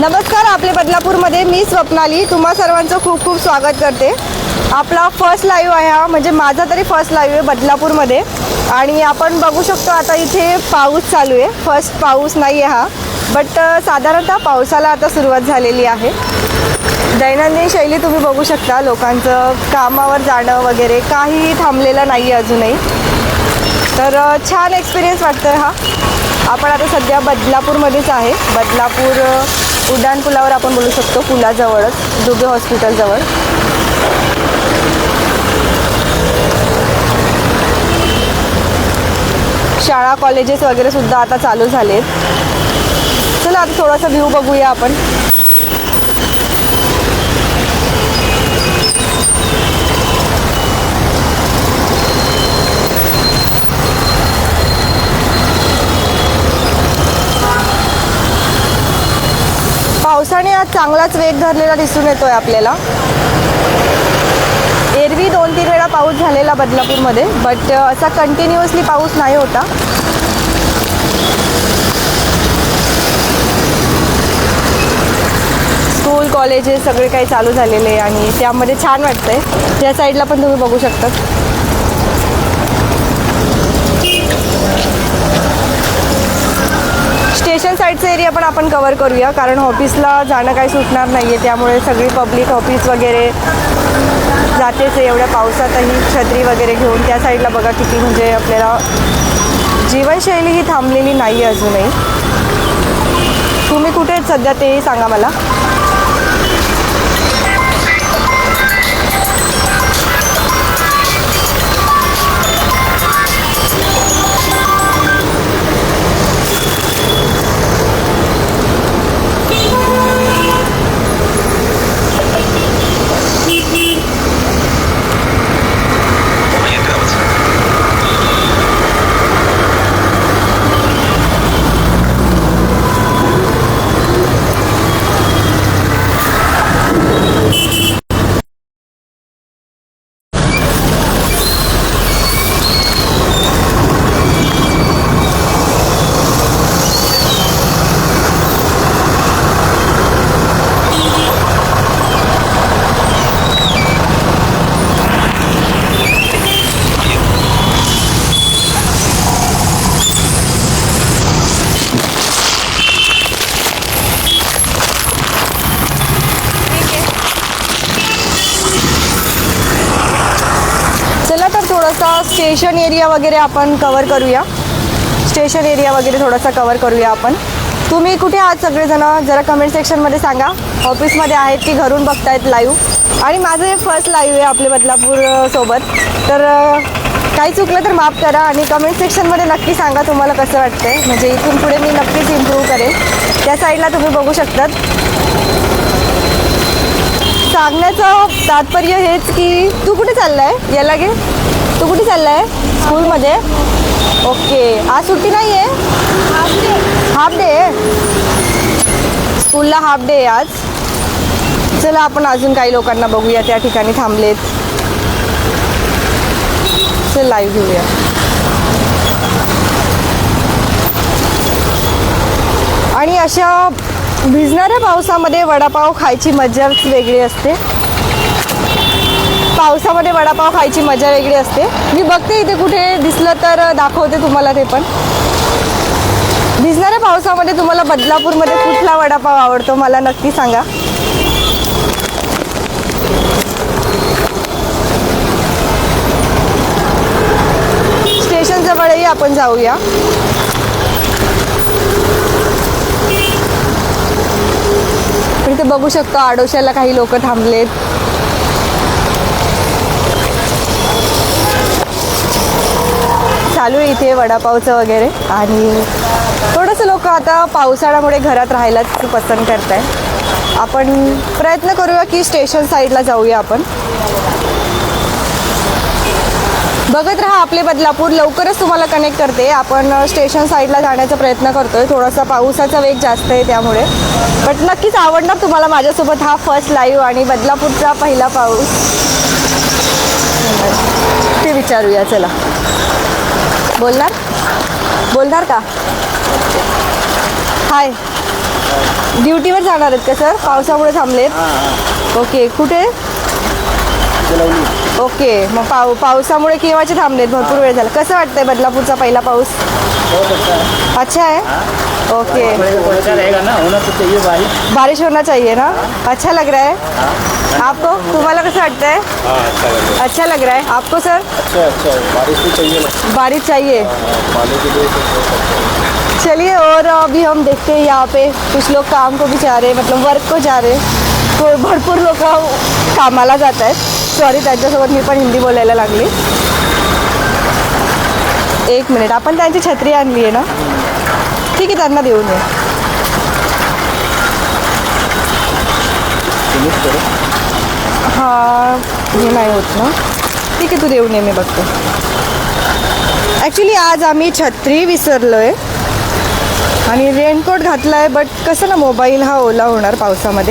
नमस्कार आपले बदलापूरमध्ये मी स्वप्नाली. तुम्हा सर्वांचं खूप खूप स्वागत करते. आपला फर्स्ट लाईव्ह आहे हा म्हणजे माझा तरी फर्स्ट लाईव्ह आहे बदलापूरमध्ये. आणि आपण बघू शकतो आता इथे पाऊस चालू आहे. फर्स्ट पाऊस नाही आहे हा बट साधारणतः पावसाला आता सुरुवात झालेली आहे. दैनंदिन शैली तुम्ही बघू शकता लोकांचं कामावर जाणं वगैरे काहीही थांबलेलं नाही आहे अजूनही. तर छान एक्सपिरियन्स वाटतोय हा. आपण आता सध्या बदलापूरमध्येच आहे. बदलापूर उड्डाण पुलावर आपण बोलू शकतो पुलाजवळच दुबे हॉस्पिटलजवळ शाळा कॉलेजेस वगैरे सुद्धा आता चालू झालेत. चला आता थोडासा व्ह्यू बघूया आपण. पावसाने चांगलाच वेग धरलेला दिसून येतोय आपल्याला. एरवी दोन तीन वेळा पाऊस झालेला बदलापूरमध्ये बट असा कंटिन्युअसली पाऊस नाही होता. स्कूल कॉलेजेस सगळे काही चालू झालेले आहे आणि त्यामध्ये छान वाटतंय. या साईडला पण तुम्ही बघू शकता. स्टेशन साईडचा एरिया पण आपण कवर करूया कारण ऑफिसला जाणं काही सुटणार नाही आहे त्यामुळे सगळी पब्लिक ऑफिस वगैरे जातेच आहे एवढ्या पावसातही छत्री वगैरे घेऊन. त्या साईडला बघा किती म्हणजे आपल्याला जीवनशैली ही थांबलेली नाही आहे अजूनही. तुम्ही कुठे आहेत सध्या तेही सांगा मला. थोडासा स्टेशन एरिया वगैरे आपण कवर करूया. स्टेशन एरिया वगैरे थोडासा कवर करूया आपण. तुम्ही कुठे आहात सगळेजणं? जरा कमेंट सेक्शनमध्ये सांगा. ऑफिसमध्ये आहेत की घरून बघतायत लाईव्ह आणि माझं हे फर्स्ट लाईव्ह आहे आपले बदलापूर सोबत. तर काही चुकलं तर माफ करा आणि कमेंट सेक्शनमध्ये नक्की सांगा तुम्हाला कसं वाटतंय. म्हणजे इथून पुढे मी नक्कीच इम्प्रूव्ह करेन त्या साईडला तुम्ही बघू शकतात. सांगण्याचं तात्पर्य हेच की तू कुठे चाललाय? याला गे तू कुठे चाललाय? स्कूलमध्ये? ओके. आज सुट्टी नाही आहे हाफ डे स्कूलला हाफ डे आहे आज. चला आपण अजून काही लोकांना बघूया. त्या ठिकाणी थांबलेत. चल लाईव्ह घेऊया. आणि अशा भिजणाऱ्या पावसामध्ये वडापाव खायची मजाच वेगळी असते. पावसामध्ये वडापाव खायची मजा वेगळी असते. मी बघते इथे कुठे दिसलं तर दाखवते तुम्हाला ते पण. भिजणाऱ्या पावसामध्ये तुम्हाला बदलापूरमध्ये कुठला वडापाव आवडतो मला नक्की सांगा. स्टेशन जवळही आपण जाऊया. इथे बघू शकतो आडोशाला काही लोक थांबलेत. चालू आहे इथे वडापावचं वगैरे. आणि थोडंसं लोक आता पावसाळ्यामुळे घरात राहायलाच पसंत करत आहे आपण प्रयत्न करूया की स्टेशन साईडला जाऊया आपण. बघत राहा आपले बदलापूर लवकरच तुम्हाला कनेक्ट करते. आपण स्टेशन साईडला जाण्याचा प्रयत्न करतोय. थोडासा पावसाचा वेग जास्त आहे त्यामुळे. बट नक्कीच आवडणार तुम्हाला माझ्यासोबत हा फर्स्ट लाईव्ह आणि बदलापूरचा पहिला पाऊस. ते विचारूया चला. बोलणार? बोलणार का? हाय. ड्युटीवर जाणार आहेत का सर? पावसामुळे थांबलेत? ओके. कुठे? ओके. मग पाव पावसामुळे केव्हाचे थांबलेत? भरपूर वेळ झाला. कसं वाटतंय बदलापूरचा पहिला पाऊस? अच्छा है. ओके। अच्छा रहेगा ना होना तो चाहिए भाई। बारिश होना चाहिए ना? अच्छा लग रहा है। आपको? तुम्हाला कसं वाटतंय? हाँ अच्छा अच्छा लग रहा है। आपको सर अच्छा अच्छा बारिश भी चाहिए ना। बारिश चाहिए। तो अच्छा है। चलिए और अभी हम देखते हैं यहाँ पे। कुछ लोग काम को भी जा रहे हैं मतलब वर्क को जा रहे हैं। तो भरपूर लोक कामाला जात आहेत सॉरी त्यांच्यासोबत मी पण हिंदी बोलायला लागली. एक मिनिट आपण त्यांची छत्री आणली आहे ना? ठीक आहे त्यांना देऊन ये. हा हे नाही होत ना. ठीक आहे तू देऊन ये मी बघते. ॲक्च्युली आज आम्ही छत्री विसरलो आहे आणि रेनकोट घातला आहे बट कसं ना मोबाईल हा ओला होणार पावसामध्ये.